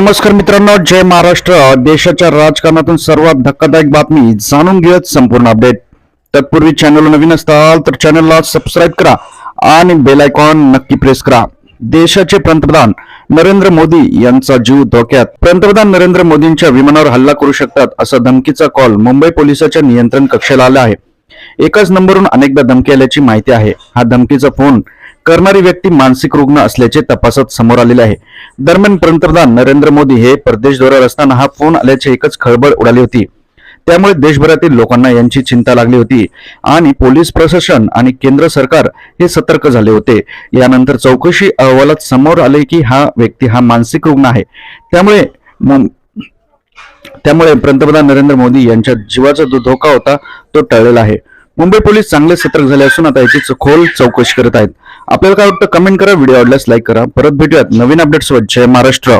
नमस्कार मित्रांनो जय महाराष्ट्र. देशाच्या राजकारणातून सर्वात धक्कादायक बातमी जाणून घेत संपूर्ण अपडेट. तत्पूर्वी चॅनल नवीन असताल तर चॅनलला सबस्क्राईब करा आणि बेल आयकॉन नक्की प्रेस करा. देशाचे पंतप्रधान नरेंद्र मोदी यांचा जीव धोक्यात. पंतप्रधान नरेंद्र मोदींच्या विमानावर हल्ला करू शकतात असा धमकीचा कॉल मुंबई पोलिसांच्या नियंत्रण कक्षाला आला आहे. एकाच नंबरवरून अनेकदा धमकी आल्याची माहिती आहे. हा धमकीचा फोन करणारी व्यक्ती मानसिक रुग्ण असल्याचे तपासात समोर आलेले आहे. दरम्यान पंतप्रधान नरेंद्र मोदी हे परदेश दौऱ्यावर असताना हा फोन आल्याची एकच खळबळ उडाली होती. त्यामुळे देशभरातील लोकांना यांची चिंता लागली होती आणि पोलीस प्रशासन आणि केंद्र सरकार हे सतर्क झाले होते. यानंतर चौकशी अहवालात समोर आले की हा व्यक्ती हा मानसिक रुग्ण आहे. त्यामुळे त्यामुळे पंतप्रधान नरेंद्र मोदी यांच्या जीवाचा जो धोका होता तो टळलेला आहे. मुंबई पोलीस चांगले सतर्क झाले असून आता याची खोल चौकशी करत आहेत. आपल्याला काय वाटतं? कमेंट करा. व्हिडिओ आवडल्यास लाईक करा. परत भेटूयात नवीन अपडेट्स जय महाराष्ट्र.